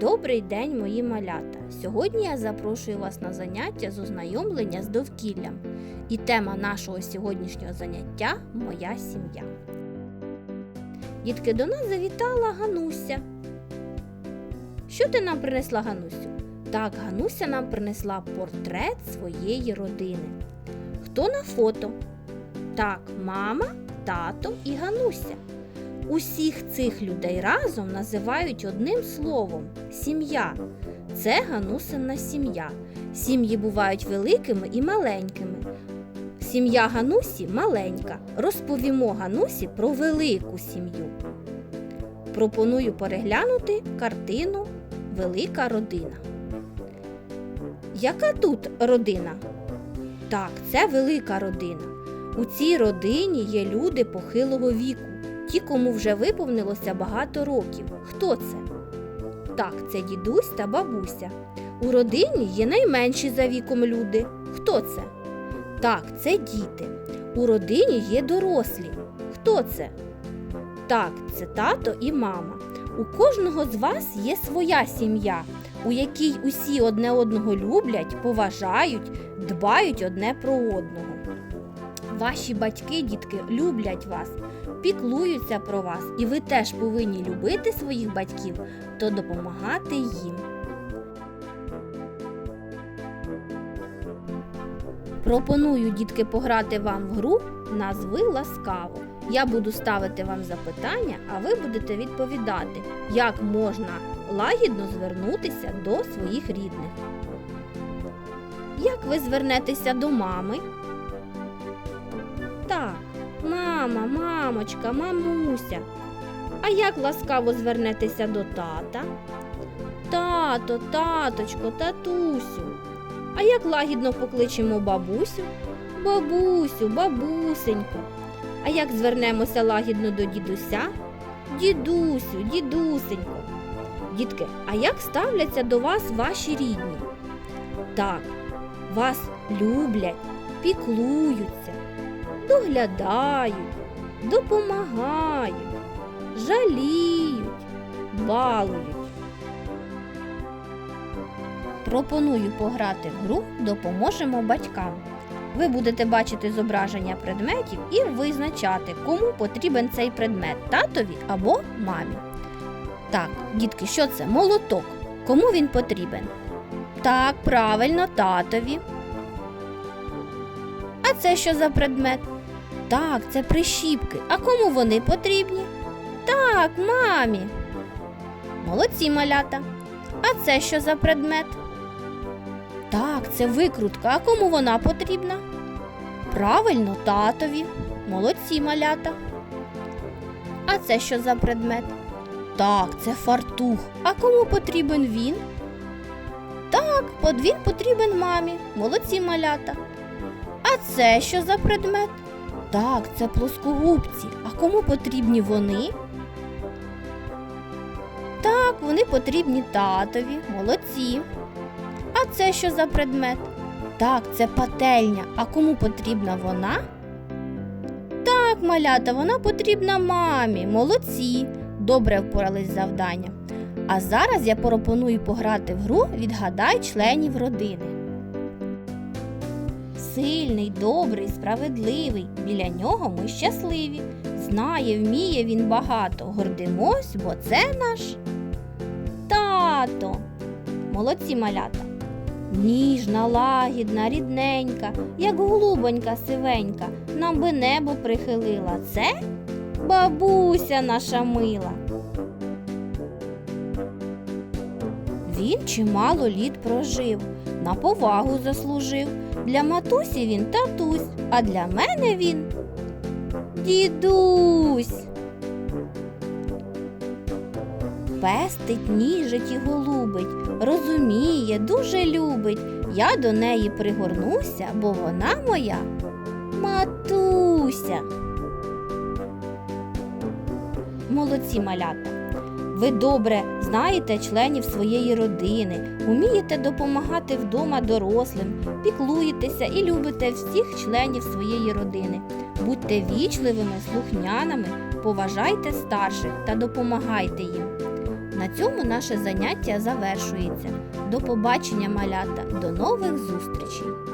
Добрий день, мої малята! Сьогодні я запрошую вас на заняття з ознайомлення з довкіллям. І тема нашого сьогоднішнього заняття Моя сім'я. Дітки, до нас завітала Гануся. Що ти нам принесла, Ганусю? Так, Гануся нам принесла портрет своєї родини. Хто на фото? Так, мама, тато і Гануся. Усіх цих людей разом називають одним словом сім'я. Це Ганусина сім'я. Сім'ї бувають великими і маленькими. Сім'я Ганусі маленька. Розповімо Ганусі про велику сім'ю. Пропоную переглянути картину Велика родина. Яка тут родина? Так, це велика родина. У цій родині є люди похилого віку, ті, кому вже виповнилося багато років. Хто це? Так, це дідусь та бабуся. У родині є найменші за віком люди. Хто це? Так, це діти. У родині є дорослі. Хто це? Так, це тато і мама. У кожного з вас є своя сім'я, у якій усі одне одного люблять, поважають, дбають одне про одного. Ваші батьки, дітки, люблять вас, піклуються про вас, і ви теж повинні любити своїх батьків та допомагати їм. Пропоную, дітки, пограти вам в гру назви ласкаво. Я буду ставити вам запитання, а ви будете відповідати, як можна лагідно звернутися до своїх рідних. Як ви звернетеся до мами? Так, мама, мамочка, мамуся. А як ласкаво звернетеся до тата? Тато, таточко, татусю. А як лагідно покличемо бабусю? Бабусю, бабусеньку. А як звернемося лагідно до дідуся? Дідусю, дідусенько. Дітки, а як ставляться до вас ваші рідні? Так, вас люблять, піклуються, доглядають, допомагають, жаліють, балують. Пропоную пограти в гру Допоможемо батькам. Ви будете бачити зображення предметів і визначати, кому потрібен цей предмет татові або мамі. Так, дітки, що це? Молоток. Кому він потрібен? Так, правильно, татові. А це що за предмет? Так, це прищіпки. А кому вони потрібні? Так, мамі. Молодці малята. А це що за предмет? Так, це викрутка. А кому вона потрібна? Правильно, татові. Молодці малята. А це що за предмет? Так, це фартух. А кому потрібен він? Так, под- він потрібен мамі. Молодці малята. А це що за предмет? Так, це плоскогубці. А кому потрібні вони? Так, вони потрібні татові. Молодці. А це що за предмет? Так, це пательня. А кому потрібна вона? Так, малята, вона потрібна мамі. Молодці. Добре впорались з завданням. А зараз я пропоную пограти в гру Відгадай членів родини. Сильний, добрий, справедливий. Біля нього ми щасливі. Знає, вміє він багато. Гордимось, бо це наш тато. Молодці малята. Ніжна, лагідна, рідненька, як голубонька сивенька, нам би небо прихилила. Це бабуся наша мила. Він чимало літ прожив, на повагу заслужив. Для матусі він татусь, а для мене він дідусь. Пестить, ніжить і голубить, розуміє, дуже любить. Я до неї пригорнуся, бо вона моя матуся. Молодці малята. Ви добре знаєте членів своєї родини, умієте допомагати вдома дорослим, піклуєтеся і любите всіх членів своєї родини. Будьте вічливими, слухняними, поважайте старших та допомагайте їм. на цьому наше заняття завершується. До побачення, малята, до нових зустрічей!